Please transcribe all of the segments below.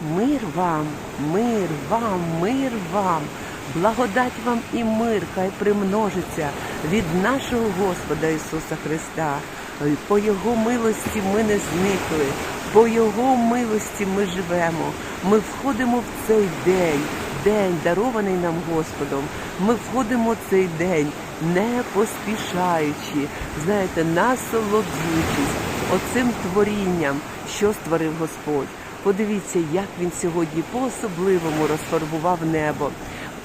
Мир вам, мир вам, мир вам, благодать вам і мир, хай примножиться від нашого Господа Ісуса Христа. По Його милості ми не зникли, по Його милості ми живемо. Ми входимо в цей день, день, дарований нам Господом. Ми входимо в цей день, не поспішаючи, знаєте, насолоджуючись оцим творінням, що створив Господь. Подивіться, як він сьогодні по-особливому розфарбував небо.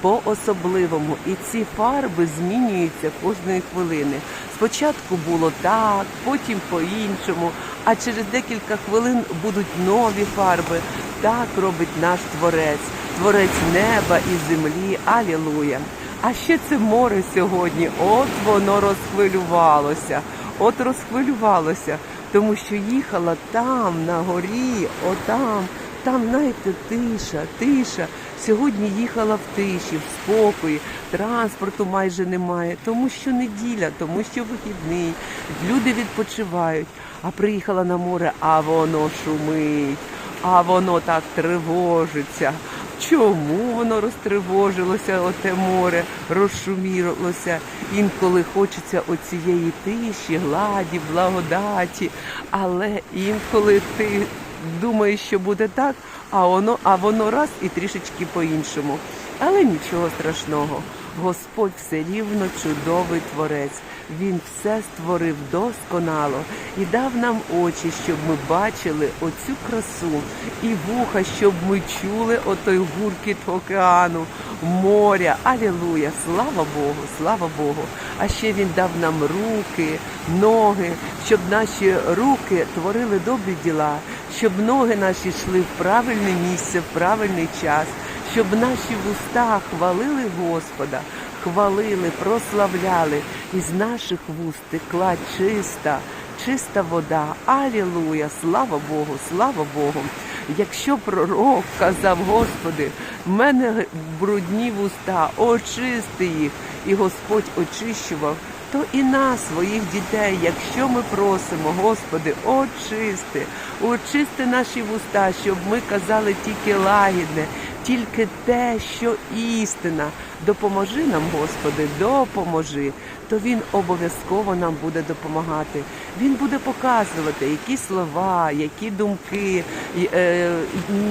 По-особливому. І ці фарби змінюються кожної хвилини. Спочатку було так, потім по-іншому, а через декілька хвилин будуть нові фарби. Так робить наш творець, творець неба і землі. Алілуя! А ще це море сьогодні. От воно розхвилювалося, от розхвилювалося, тому що їхала там, на горі, отам. Там, знаєте, тиша, тиша. Сьогодні їхала в тиші, в спокої, транспорту майже немає, тому що неділя, тому що вихідний, люди відпочивають. А приїхала на море, а воно шумить, а воно так тривожиться. Чому воно розтривожилося, оте море розшумілося? Інколи хочеться оцієї тиші, гладі, благодаті, але інколи ти думаєш, що буде так, а воно, а воно раз і трішечки по-іншому. Але нічого страшного. Господь все рівно чудовий творець. Він все створив досконало і дав нам очі, щоб ми бачили оцю красу, і вуха, щоб ми чули отой гуркіт океану, моря. Алілуя! Слава Богу, слава Богу! А ще він дав нам руки, ноги, щоб наші руки творили добрі діла, щоб ноги наші йшли в правильне місце, в правильний час, щоб наші вуста хвалили Господа, хвалили, прославляли. Із наших вуст текла чиста, чиста вода. Алілуя! Слава Богу, слава Богу! Якщо пророк казав, Господи, в мене брудні вуста, очисти їх, і Господь очищував, то і нас, своїх дітей, якщо ми просимо, Господи, очисти, очисти наші вуста, щоб ми казали тільки лагідне, тільки те, що істина. Допоможи нам, Господи, допоможи. То Він обов'язково нам буде допомагати. Він буде показувати, які слова, які думки е,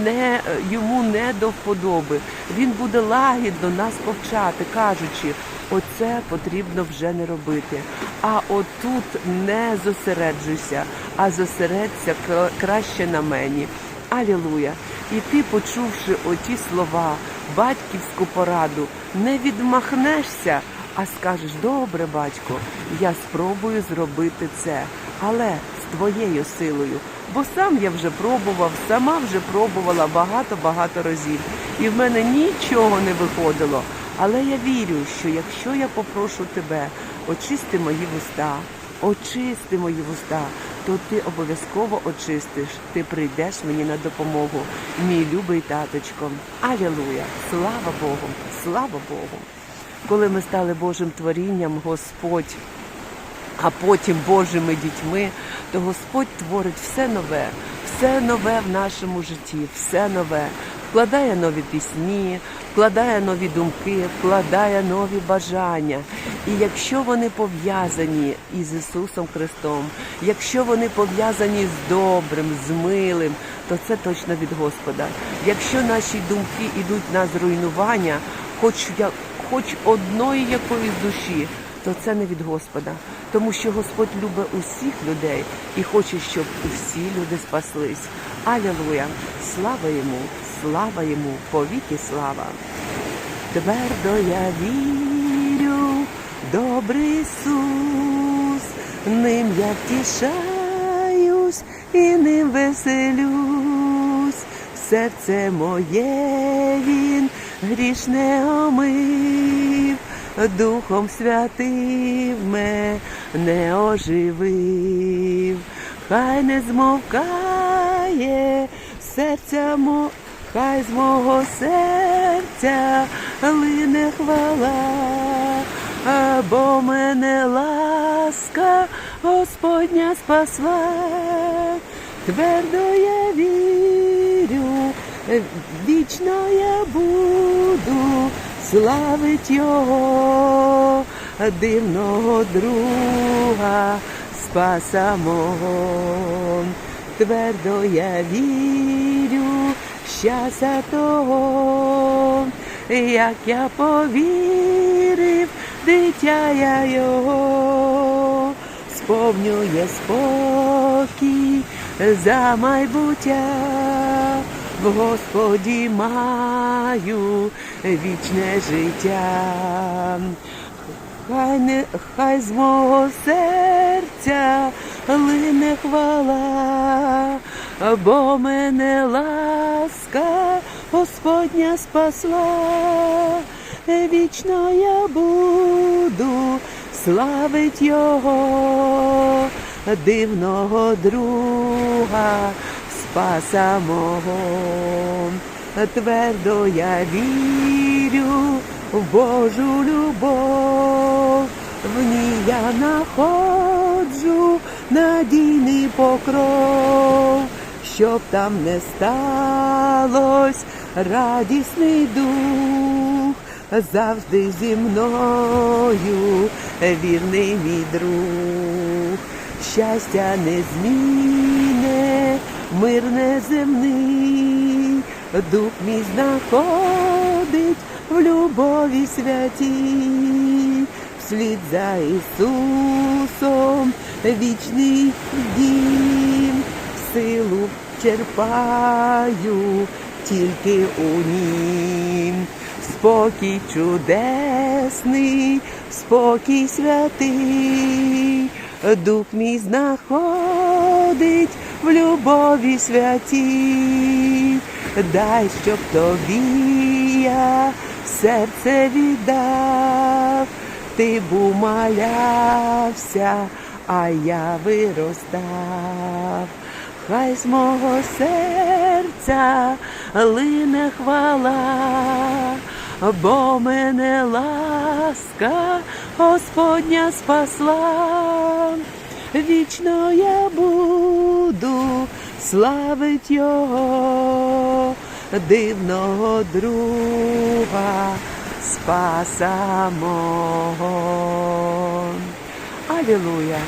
не, йому не до вподоби. Він буде лагідно нас повчати, кажучи, оце потрібно вже не робити. А отут не зосереджуйся, а зосередься кра- краще на мені. Алілуя! І ти, почувши оті слова, батьківську пораду, не відмахнешся, а скажеш, добре, батько, я спробую зробити це, але з твоєю силою. Бо сам я вже пробував, сама вже пробувала багато-багато разів. І в мене нічого не виходило. Але я вірю, що якщо я попрошу тебе, очисти мої вуста, очисти мої вуста, то ти обов'язково очистиш. Ти прийдеш мені на допомогу, мій любий таточко. Алілуя! Слава Богу! Слава Богу! Коли ми стали Божим творінням, Господь, а потім Божими дітьми, то Господь творить все нове, все нове в нашому житті, все нове. Вкладає нові пісні, вкладає нові думки, вкладає нові бажання. І якщо вони пов'язані із Ісусом Христом, якщо вони пов'язані з добрим, з милим, то це точно від Господа. Якщо наші думки йдуть на зруйнування, хоч я, хоч одної якоїсь душі, то це не від Господа, тому що Господь любить усіх людей і хоче, щоб усі люди спаслись. Алілуя! Слава йому, слава йому, повіки слава! Твердо я вірю, добрий Ісус, ним я втішаюсь і ним веселюсь, серце моє він гріш не омив, Духом Святим мене оживив, хай не змовкає серця мо. Хай з мого серця лине хвала, бо мене ласка Господня спасла, твердо вічно я буду славить його, дивного друга, спаса мого. Твердо я вірю, щастя того, як я повірив, дитя я його, сповнює спокій за майбуття, в Господі маю вічне життя. Хай не хай з мого серця лине хвала, бо мене ласка Господня спасла, вічно я буду славить його, дивного друга, спаса мого. Твердо я вірю в Божу любов, в ній я находжу надійний покров, щоб там не сталось радісний дух, завжди зі мною. Вірний мій друг, щастя не незмінне, мир неземний, дух мій знаходить в любові святій, вслід за Ісусом вічний дім, силу черпаю тільки у нім. Спокій чудесний, спокій святий, дух мій знаходить в любові святій, дай, щоб тобі я серце віддав, ти був малявся, а я виростав. Хай з мого серця лине хвала, бо мене ласка Господня спасла, вічно я буду славить його, дивного друга, спаса мого. Алілуя!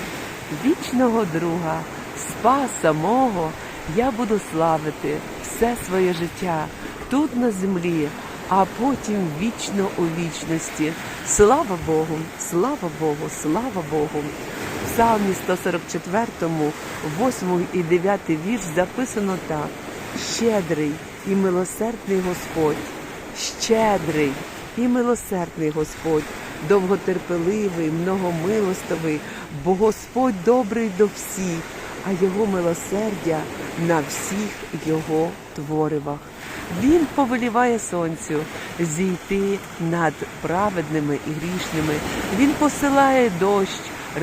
Вічного друга, спаса мого я буду славити все своє життя тут на землі, а потім вічно у вічності. Слава Богу, слава Богу, слава Богу. Псалмі 144, 8 і 9 вірш записано так: щедрий і милосердний Господь, щедрий і милосердний Господь, довготерпеливий, многомилостивий, бо Господь добрий до всіх, а Його милосердя на всіх Його творивах. Він повеліває сонцю зійти над праведними і грішними. Він посилає дощ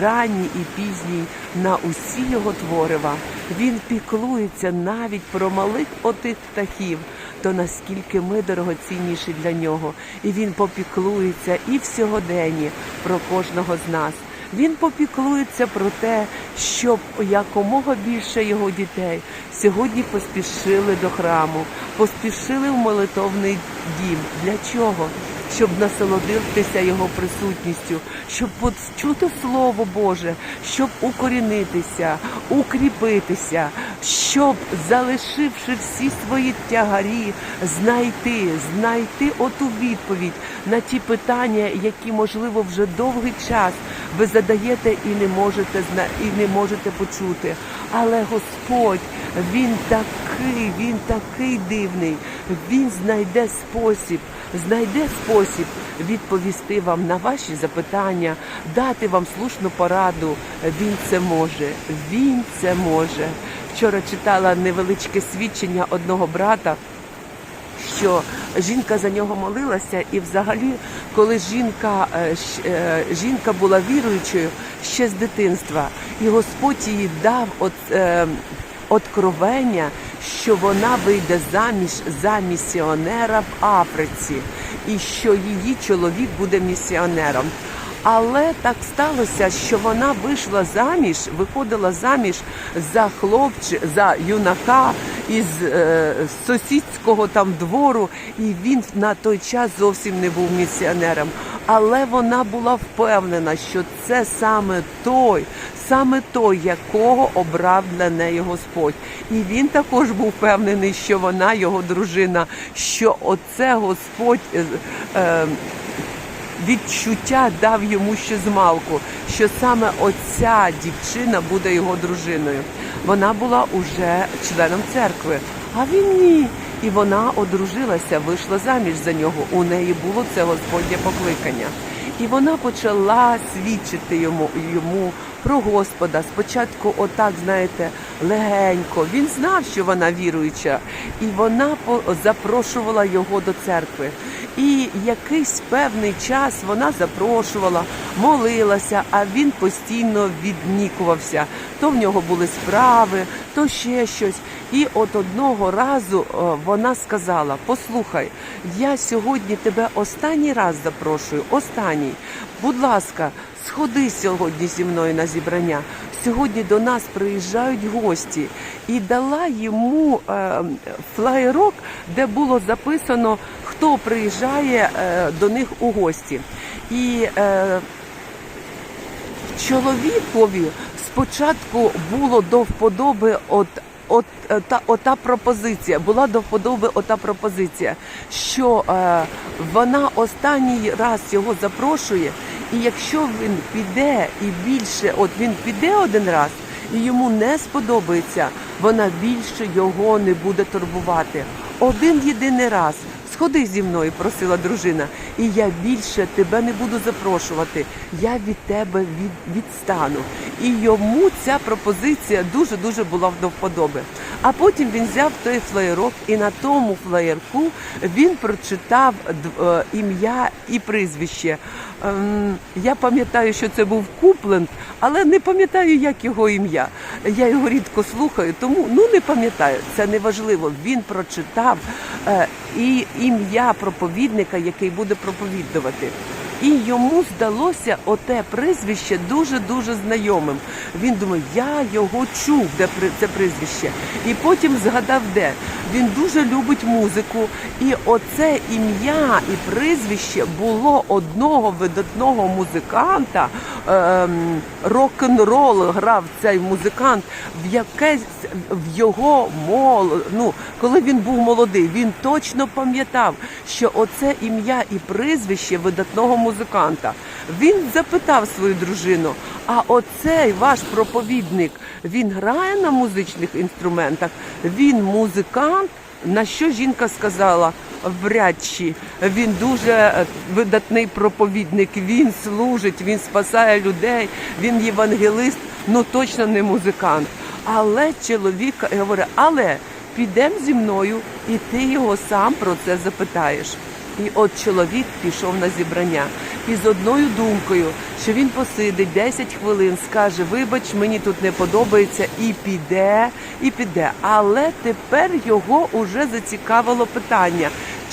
ранній і пізній на усі його творива. Він піклується навіть про малих отих птахів, то наскільки ми дорогоцінніші для нього, і він попіклується і в сьогоденні про кожного з нас. Він попіклується про те, щоб якомога більше його дітей сьогодні поспішили до храму, поспішили в молитовний дім. Для чого? Щоб насолодитися його присутністю, щоб почути Слово Боже, щоб укорінитися, укріпитися, щоб, залишивши всі свої тягарі, знайти, знайти оту відповідь на ті питання, які, можливо, вже довгий час ви задаєте і не можете зна і не можете почути. Але Господь, Він такий, Він такий дивний, Він знайде спосіб, знайде спосіб відповісти вам на ваші запитання, дати вам слушну пораду. Він це може, він це може. Вчора читала невеличке свідчення одного брата що жінка за нього молилася, і взагалі, коли жінка, е, е, жінка була віруючою ще з дитинства, і Господь їй дав от, е, откровення, що вона вийде заміж за місіонера в Африці, і що її чоловік буде місіонером. Але так сталося, що вона вийшла заміж, виходила заміж за хлопче, за юнака із е, сусідського там двору, і він на той час зовсім не був місіонером. Але вона була впевнена, що це саме той, саме той, якого обрав для неї Господь. І він також був впевнений, що вона його дружина, що оце Господь. е, е, відчуття дав йому ще з малку, що саме оця дівчина буде його дружиною. Вона була уже членом церкви, а він ні. І вона одружилася, вийшла заміж за нього. У неї було це Господнє покликання. І вона почала свідчити йому, йому про Господа. Спочатку, отак, знаєте, легенько. Він знав, що вона віруюча, і вона запрошувала його до церкви. І якийсь певний час вона запрошувала, молилася, а він постійно віднікувався. То в нього були справи, то ще щось. І от одного разу е, вона сказала: Послухай, я сьогодні тебе останній раз запрошую, останній. Будь ласка, сходи сьогодні зі мною на зібрання. Сьогодні до нас приїжджають гості, і дала йому е, флаєрок, де було записано, хто приїжджає е, до них у гості. І е, чоловікові спочатку було до вподоби от. От та ота пропозиція була до вподоби ота пропозиція, що е, вона останній раз його запрошує, і якщо він піде і більше, от він піде один раз і йому не сподобається, вона більше його не буде турбувати. Один єдиний раз. Сходи зі мною, просила дружина, і я більше тебе не буду запрошувати. Я від тебе від, відстану. І йому ця пропозиція дуже дуже була до вподоби. А потім він взяв той флеєрок, і на тому флеєрку він прочитав е, ім'я і прізвище. Ем, я пам'ятаю, що це був Купленд, але не пам'ятаю, як його ім'я. Я його рідко слухаю, тому ну не пам'ятаю. Це не важливо. Він прочитав е, і ім'я проповідника, який буде проповідувати. І йому здалося оте прізвище дуже дуже знайомим. Він думає, я його чув, де це прізвище. І потім згадав, де він дуже любить музику. І оце ім'я і прізвище було одного видатного музиканта. Ем, рок-н-рол грав цей музикант в якесь в його мол, ну, коли він був молодий, він точно пам'ятав, що оце ім'я і прізвище видатного музиканта. Він запитав свою дружину: а оцей ваш проповідник він грає на музичних інструментах? Він музикант? На що жінка сказала? Вряд чи він дуже е, видатний проповідник. Він служить, він спасає людей, він євангелист, ну точно не музикант. Але чоловік говорить, але підемо зі мною, і ти його сам про це запитаєш. І от чоловік пішов на зібрання і з одною думкою, що він посидить 10 хвилин, скаже: Вибач, мені тут не подобається, і піде, і піде. Але тепер його уже зацікавило питання.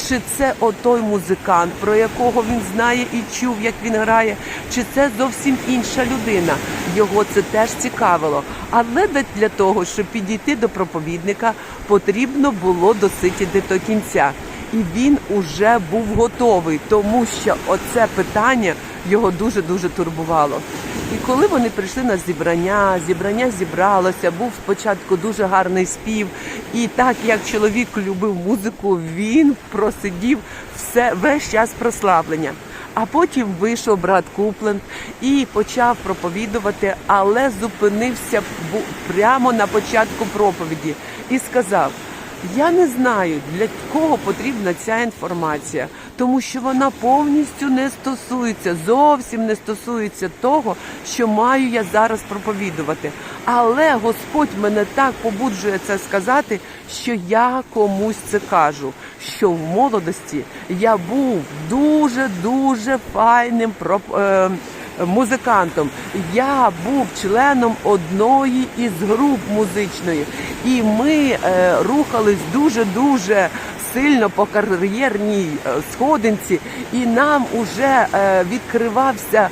Чи це отой музикант, про якого він знає і чув, як він грає, чи це зовсім інша людина? Його це теж цікавило. Але для- того, щоб підійти до проповідника, потрібно було досидіти до кінця. І він уже був готовий, тому що оце питання його дуже дуже турбувало. І коли вони прийшли на зібрання, зібрання зібралося, був спочатку дуже гарний спів. І так як чоловік любив музику, він просидів все весь час прославлення. А потім вийшов брат Купленд і почав проповідувати, але зупинився прямо на початку проповіді і сказав. Я не знаю, для кого потрібна ця інформація, тому що вона повністю не стосується, зовсім не стосується того, що маю я зараз проповідувати. Але Господь мене так побуджує це сказати, що я комусь це кажу. Що в молодості я був дуже дуже файним проп... музикантом. Я був членом одної із груп музичної, і ми е, рухались дуже дуже сильно по кар'єрній е, сходинці, і нам уже е, відкривався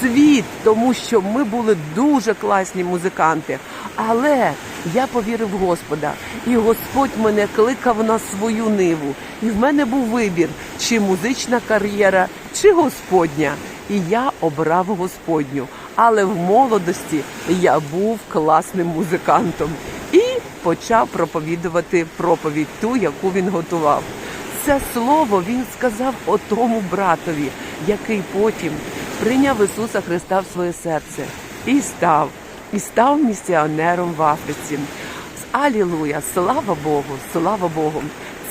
світ, тому що ми були дуже класні музиканти. Але я повірив Господа, і Господь мене кликав на свою ниву. І в мене був вибір, чи музична кар'єра, чи Господня. І я обрав Господню. Але в молодості я був класним музикантом і почав проповідувати проповідь, ту, яку він готував. Це слово він сказав отому братові, який потім прийняв Ісуса Христа в своє серце і став, і став місіонером в Африці. Алілуя! Слава Богу! Слава Богу!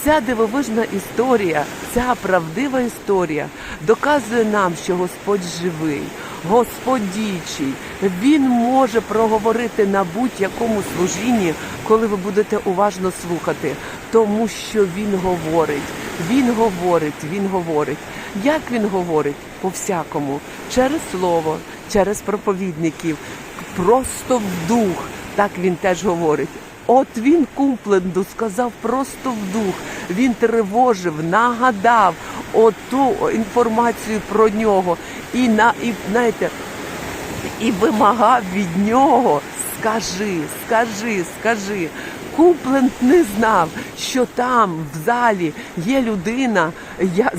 Ця дивовижна історія, ця правдива історія доказує нам, що Господь живий, Господь діючий. Він може проговорити на будь-якому служінні, коли ви будете уважно слухати, тому що Він говорить. Він говорить, він говорить. Як він говорить? По всякому, через слово, через проповідників, просто в дух. Так він теж говорить. От він Купленду сказав просто в дух. Він тривожив, нагадав оту інформацію про нього. І на і знаєте, і вимагав від нього скажи, скажи, скажи. Купленд не знав, що там в залі є людина,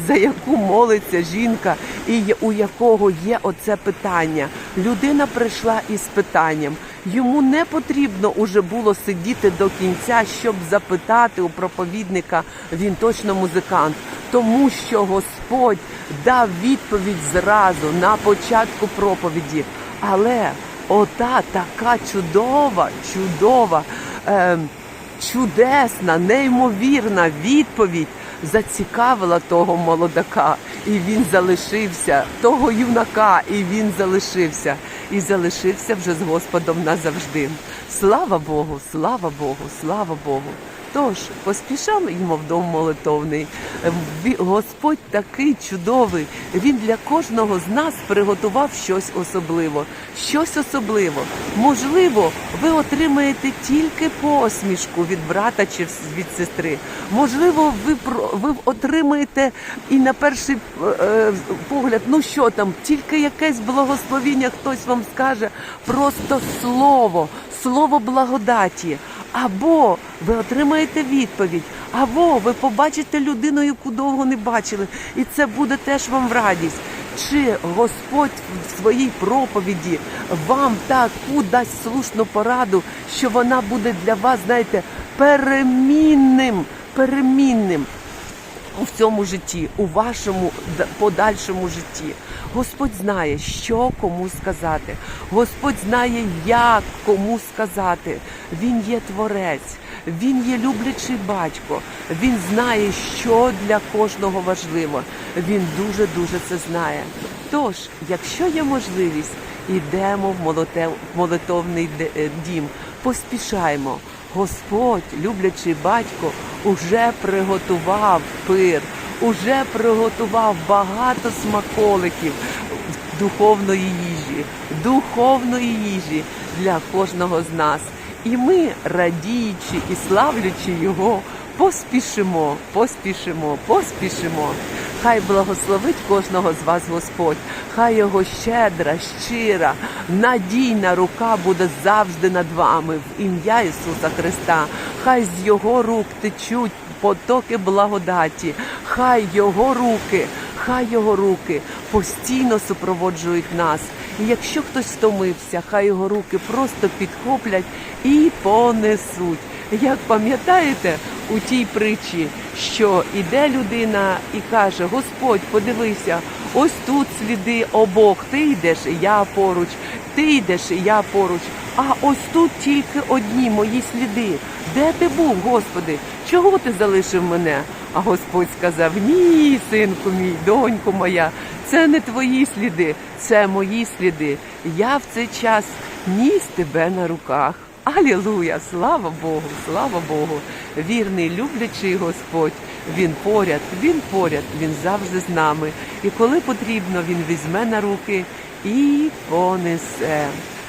за яку молиться жінка, і у якого є оце питання. Людина прийшла із питанням. Йому не потрібно уже було сидіти до кінця, щоб запитати у проповідника, він точно музикант, тому що Господь дав відповідь зразу на початку проповіді. Але ота така чудова, чудова, е, чудесна, неймовірна відповідь зацікавила того молодака, і він залишився, того юнака, і він залишився, і залишився вже з Господом назавжди. Слава Богу, слава Богу, слава Богу. Тож поспішаємо в дом молитовний. Господь такий чудовий. Він для кожного з нас приготував щось особливо. Щось особливо. Можливо, ви отримаєте тільки посмішку від брата чи від сестри. Можливо, ви ви отримаєте і на перший е, погляд, ну що там, тільки якесь благословіння, хтось вам скаже, просто слово, слово благодаті. Або ви отримаєте відповідь, або ви побачите людину, яку довго не бачили, і це буде теж вам в радість. Чи Господь в своїй проповіді вам таку дасть слушну пораду, що вона буде для вас, знаєте, перемінним, перемінним у цьому житті, у вашому подальшому житті. Господь знає, що кому сказати. Господь знає, як кому сказати. Він є творець, він є люблячий батько. Він знає, що для кожного важливо. Він дуже дуже це знає. Тож, якщо є можливість, ідемо в молитовний е, дім, поспішаємо. Господь, люблячий батько, уже приготував пир, уже приготував багато смаколиків духовної їжі, духовної їжі для кожного з нас. І ми, радіючи і славлячи його, поспішимо, поспішимо, поспішимо. Хай благословить кожного з вас Господь, хай його щедра, щира, надійна рука буде завжди над вами в ім'я Ісуса Христа. Хай з його рук течуть потоки благодаті, хай його руки, хай його руки постійно супроводжують нас. І якщо хтось стомився, хай його руки просто підхоплять і понесуть. Як пам'ятаєте у тій притчі, що іде людина і каже: Господь, подивися, ось тут сліди обох. Ти йдеш, я поруч, ти йдеш, я поруч. А ось тут тільки одні мої сліди. Де ти був, Господи? Чого ти залишив мене? А Господь сказав: Ні, синку мій, доньку моя, це не твої сліди, це мої сліди. Я в цей час ніс тебе на руках. Алілуя! Слава Богу, слава Богу! Вірний, люблячий Господь, Він поряд, Він поряд, Він завжди з нами. І коли потрібно, Він візьме на руки і понесе.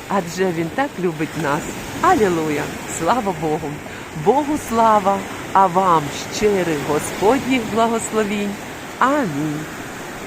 Адже Він так любить нас. Алілуя! Слава Богу! Богу слава, а вам щирих Господніх благословінь. Амінь.